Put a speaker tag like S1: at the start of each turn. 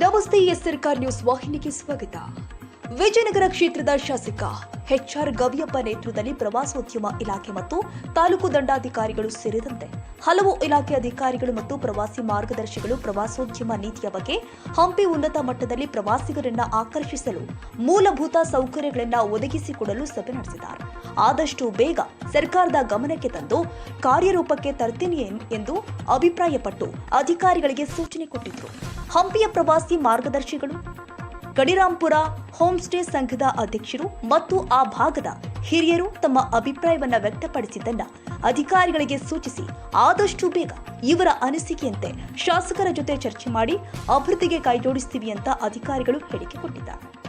S1: ನಮಸ್ತೆ ಎಸ್ ಸರ್ಕಾರ್ ನ್ಯೂಸ್ ವಾಹಿನಿಗೆ ಸ್ವಾಗತ. ವಿಜಯನಗರ ಕ್ಷೇತ್ರದ ಶಾಸಕ ಎಚ್ಆರ್ ಗವಿಯಪ್ಪ ನೇತೃತ್ವದಲ್ಲಿ ಪ್ರವಾಸೋದ್ಯಮ ಇಲಾಖೆ ಮತ್ತು ತಾಲೂಕು ದಂಡಾಧಿಕಾರಿಗಳು ಸೇರಿದಂತೆ ಹಲವು ಇಲಾಖೆ ಅಧಿಕಾರಿಗಳು ಮತ್ತು ಪ್ರವಾಸಿ ಮಾರ್ಗದರ್ಶಿಗಳು ಪ್ರವಾಸೋದ್ಯಮ ನೀತಿಯ ಬಗ್ಗೆ ಹಂಪಿ ಉನ್ನತ ಮಟ್ಟದಲ್ಲಿ ಪ್ರವಾಸಿಗರನ್ನ ಆಕರ್ಷಿಸಲು ಮೂಲಭೂತ ಸೌಕರ್ಯಗಳನ್ನು ಒದಗಿಸಿಕೊಡಲು ಸಭೆ ನಡೆಸಿದ್ದಾರೆ. ಆದಷ್ಟು ಬೇಗ ಸರ್ಕಾರದ ಗಮನಕ್ಕೆ ತಂದು ಕಾರ್ಯರೂಪಕ್ಕೆ ತರ್ತೀನಿ ಎಂದು ಅಭಿಪ್ರಾಯಪಟ್ಟು ಅಧಿಕಾರಿಗಳಿಗೆ ಸೂಚನೆ ಕೊಟ್ಟಿದ್ರು. ಹಂಪಿಯ ಪ್ರವಾಸಿ ಮಾರ್ಗದರ್ಶಿಗಳು ಗಡಿರಾಂಪುರ ಹೋಮ್ ಸ್ಟೇ ಸಂಘದ ಅಧ್ಯಕ್ಷರು ಮತ್ತು ಆ ಭಾಗದ ಹಿರಿಯರು ತಮ್ಮ ಅಭಿಪ್ರಾಯವನ್ನು ವ್ಯಕ್ತಪಡಿಸಿದ್ದನ್ನ ಅಧಿಕಾರಿಗಳಿಗೆ ಸೂಚಿಸಿ ಆದಷ್ಟು ಬೇಗ ಇವರ ಅನಿಸಿಕೆಯಂತೆ ಶಾಸಕರ ಜೊತೆ ಚರ್ಚೆ ಮಾಡಿ ಅಭಿವೃದ್ಧಿಗೆ ಕೈಜೋಡಿಸ್ತೀವಿ ಅಂತ ಅಧಿಕಾರಿಗಳು ಹೇಳಿಕೆ ಕೊಟ್ಟಿದ್ದಾರೆ.